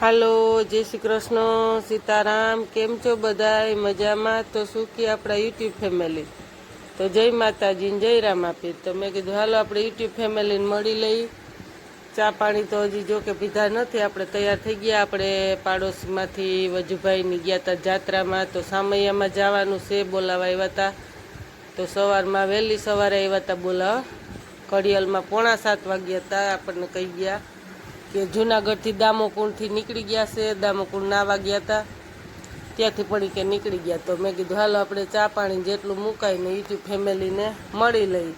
હાલો, જય શ્રી કૃષ્ણ, સીતારામ, કેમ છો બધાય? મજામાં? તો શું કે આપણા યુટ્યુબ ફેમિલી? તો જય માતાજી જય રામ આપી તો મેં કીધું, હાલો, આપણે યુટ્યુબ ફેમિલીને મળી લઈ. ચા પાણી તો હજી જો કે પીધા નથી, આપણે તૈયાર થઈ ગયા. આપણે પાડોશમાંથી વજુભાઈની ગયા હતા જાત્રામાં, તો સામૈયામાં જવાનું છે, બોલાવા આવ્યા હતા તો સવારમાં વહેલી સવારે આવ્યા હતા બોલાવા. કડિયલમાં પોણા સાત વાગ્યા હતા આપણને કહી ગયા. કે જુનાગઢથી દામોકુંડથી નીકળી ગયા છે. દામોકુંડ નાવા ગયા હતા. ત્યાંથી પણ કે નીકળી ગયા. તો મેં કીધું, હાલો, આપણે ચા પાણી જેટલું મુકાઈને યુટ્યુબ ફેમિલીને મળી લઈ.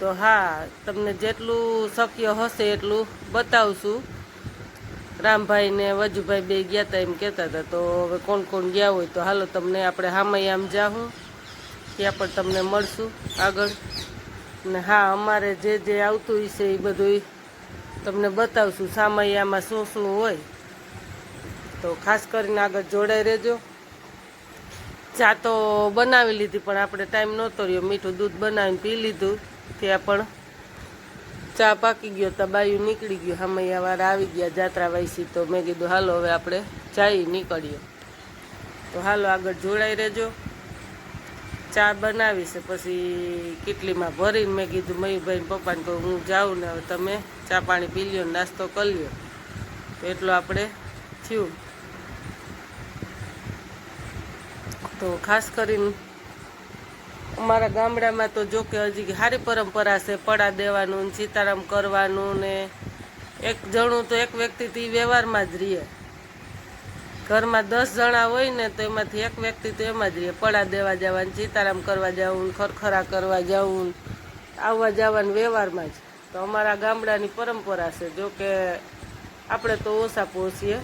તો હા, તમને જેટલું શક્ય હશે એટલું બતાવશું. રામભાઈ ને વજુભાઈ બે ગયા હતા એમ કહેતા હતા તો હવે કોણ કોણ ગયા હોય તો હાલો, તમને આપણે હામૈયામ જાઉં ત્યાં પણ તમને મળશું આગળ. ને હા, અમારે જે જે આવતું હશે એ બધું તમને બતાવશું, સામૈયામાં શું શું હોય. તો ખાસ કરીને આગળ જોડાઈ રહેજો. ચા તો બનાવી લીધી, પણ આપણે ટાઈમ નહોતો રહ્યો. મીઠું દૂધ બનાવીને પી લીધું. ત્યાં પણ ચા પાકી ગયો તો બાયું નીકળી ગયું. સામૈયાવાળા આવી ગયા જાત્રા વાયસી તો મેં કીધું, હાલો, હવે આપણે ચાઈ નીકળીએ. તો હાલો આગળ જોડાઈ રહેજો. ચા બનાવી છે પછી કેટલીમાં ભરીને મેં કીધું મયુભાઈ પપ્પાને કહું, હું જાઉં ને હવે તમે ચા પાણી પી લ્યો નાસ્તો કરી લ્યો. એટલું આપણે થયું. તો ખાસ કરીને અમારા ગામડામાં તો જો કે હજી સારી પરંપરા છે, પડા દેવાનું સીતારામ કરવાનું ને એક જણું તો એક વ્યક્તિથી વ્યવહારમાં જ રહીએ ઘરમાં દસ જણા હોય ને તો એમાંથી એક વ્યક્તિ તો એમાં જ રહે, પડા દેવા જવાનું, સીતારામ કરવા જવું, ખરખરા કરવા જવું, આવવા જવાનું વ્યવહારમાં જ. તો અમારા ગામડાની પરંપરા છે, જો કે આપણે તો ઓછા પહોંચીએ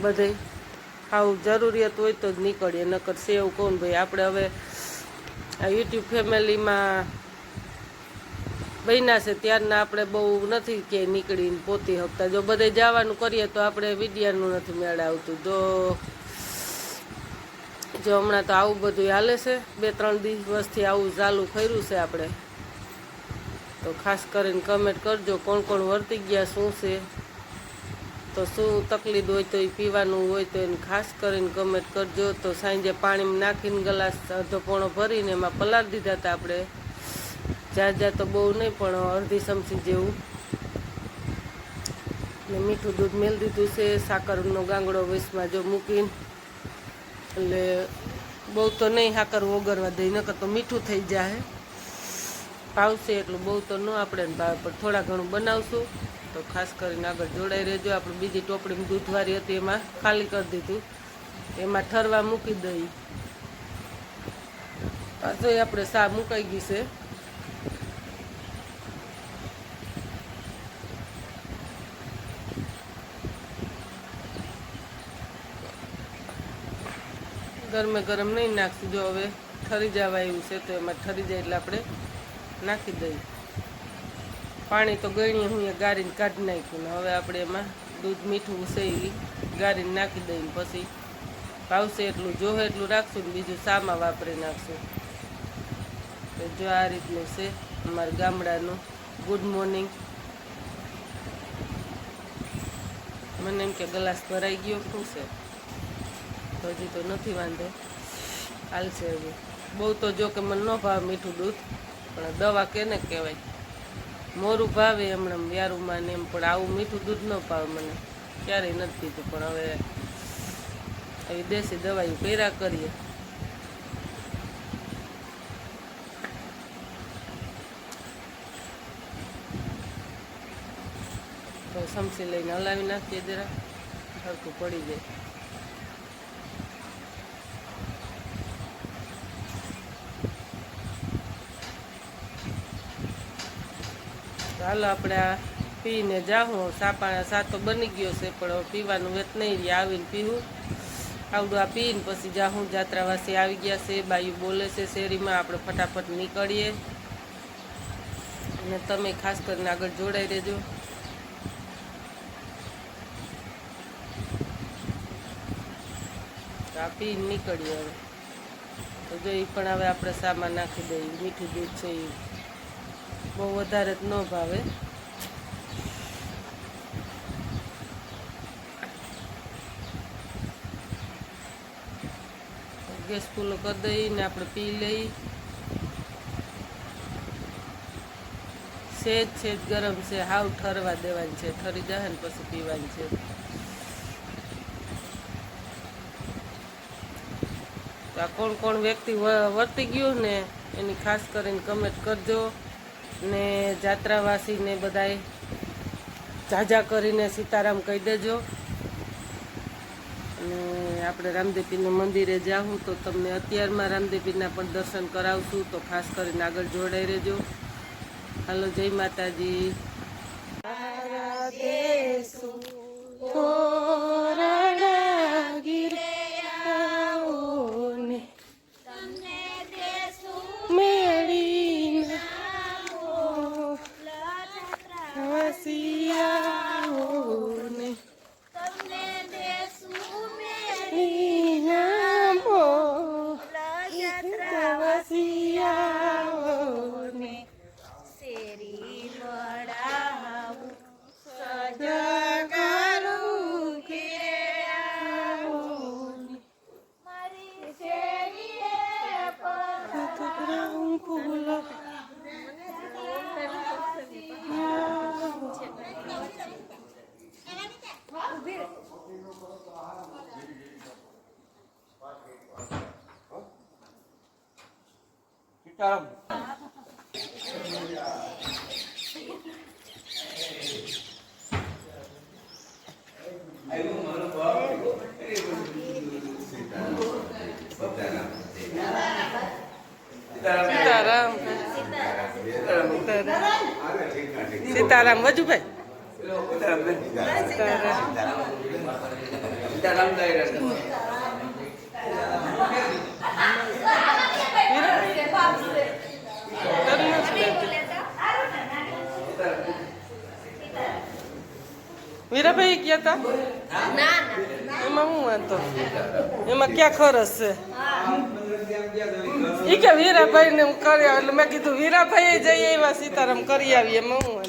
બધે આવું જરૂરિયાત હોય તો જ નીકળીએ, નકર સેવ કોણ ભાઈ? આપણે હવે આ યુટ્યુબ ફેમિલીમાં બન્યા છે, ત્યારના આપણે બહુ નથી કે નીકળીને પોતી શકતા જો બધે જવાનું કરીએ તો આપણે વિદ્યાનું નથી મેળ આવતું. જો જો હમણાં તો આવું બધું હાલે છે, બે ત્રણ દિવસથી આવું ચાલુ કર્યું છે આપણે. તો ખાસ કરીને કમેન્ટ કરજો, કોણ કોણ વર્તી ગયા, શું છે? તો શું તકલીફ હોય તો એ પીવાનું હોય તો એને ખાસ કરીને કમેન્ટ કરજો. તો સાંજે પાણીમાં નાખીને ગ્લાસ અડધો પોણો ભરીને એમાં પલાળી દીધા હતા આપણે. જ્યાં તો બહુ નહીં, પણ અડધી ચમચી જેવું. ને મીઠું દૂધ મેળ દીધું છે, સાકરનો ગાંગડો વેસમાં જો મૂકીને. એટલે બહુ તો નહીં સાકર ઓગરવા દઈ, નકર તો મીઠું થઈ જાય ભાવશે એટલું બહુ તો ન આપણે ભાવે પણ થોડા ઘણું બનાવશું. તો ખાસ કરીને આગળ જોડાઈ રહેજો. આપણે બીજી ટોપડીમાં દૂધવાળી હતી, એમાં ખાલી કરી દીધું. એમાં ઠરવા મૂકી દઈ. પાછો આપણે સા મુકાઈ ગઈ છે. ગરમે ગરમ નહીં નાખશું. જો હવે ઠરી જવા આવ્યું છે, તો એમાં ઠરી જાય એટલે આપણે નાખી દઈએ. પાણી તો ગણીએ હું એ ગાળીને કાઢી નાખ્યું ને હવે આપણે એમાં દૂધ મીઠું છે એ ગાળીને નાખી દઈએ પછી ભાવશે એટલું જોવે એટલું રાખશું ને બીજું સામાં વાપરી નાખશું. તો જો આ રીતનું છે અમારા ગામડાનું. ગુડ મોર્નિંગ મને એમ કે ગ્લાસ ભરાઈ ગયો, શું છે? તો હજી તો નથી વાંધો. હાલશે હવે. બહુ તો જો કે મને ન ભાવે મીઠું દૂધ, પણ દવા કેને કહેવાય? મોરું ભાવે હમણાં યારુમાં ને એમ, પણ આવું મીઠું દૂધ ન ભાવે મને. ક્યારેય નથી પીધું પણ હવે આવી દેશી દવાઈ પહેરા કરીએ. તો સમસી લઈને હલાવી નાખીએ જરા સરખું પડી જાય. હાલો આપણે આ પીને જાઉં સાપા સાતો બની ગયો છે, પણ પીવાનું વેત નહીં રહી. આવીને પીવું આવડું આ પીને પછી જાઉં જાત્રાવાસી આવી ગયા છે, બાયું બોલે છે, શેરીમાં આપણે ફટાફટ નીકળીએ. અને તમે ખાસ કરીને આગળ જોડાઈ રહેજો. આ પીને નીકળીએ હવે. તો જો એ પણ હવે આપણે સામાન નાખી દઈએ. મીઠું દૂધ છે એ બહુ વધારે જ ન ભાવે. ગેસ ખુલ્લો કરી દઈ ને આપણે પી લઈ સેજ સેજ ગરમ છે. હાવ ઠરવા દેવાની છે. ઠરી જાય ને પછી પીવાની છે. કોણ કોણ વ્યક્તિ વર્તી ગયું ને એની ખાસ કરીને કમેન્ટ કરજો. ને જાત્રાવાસીને બધાય ઝાઝા કરીને સીતારામ કહી દેજો. અને આપણે રામદેવીના મંદિરે જાઉં તો તમને અત્યારમાં રામદેવીના પણ દર્શન કરાવશું તો ખાસ કરીને આગળ જોડાઈ રહેજો. હાલો, જય માતાજી. મેળીને સતગ્રામ ફૂલો સીતારામ સીતારામ સીતારામ સીતારામ, વજુભાઈ. વીરાભાઈ ગયા હતા એમાં હું વાંધો એમાં ક્યાં ખરસ છે ઈ કે વીરાભાઈ ને હું કરી આવું. એટલે મેં કીધું વીરાભાઈ જઈએ એવા સીતારામ કરી આવીએ, એમાં હું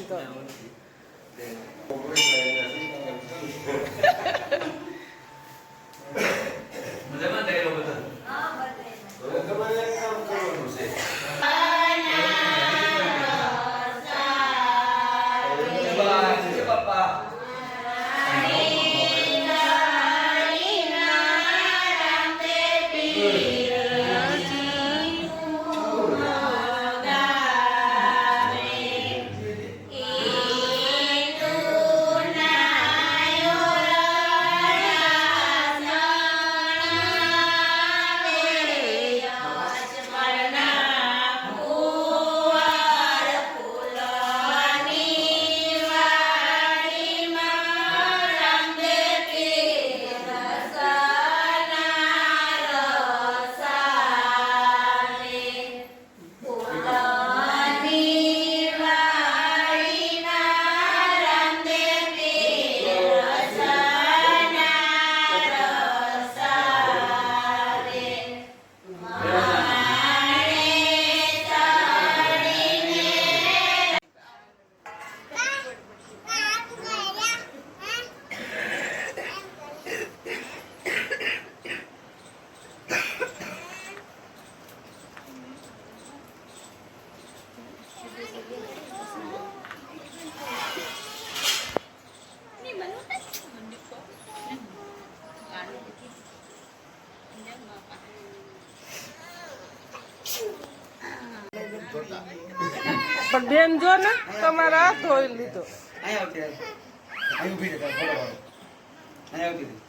પણ બેન જો ને તમારા હાથ ધોઈ લીધો. અહીંયા ઊભી રહે અહીંયા આવતી રહે.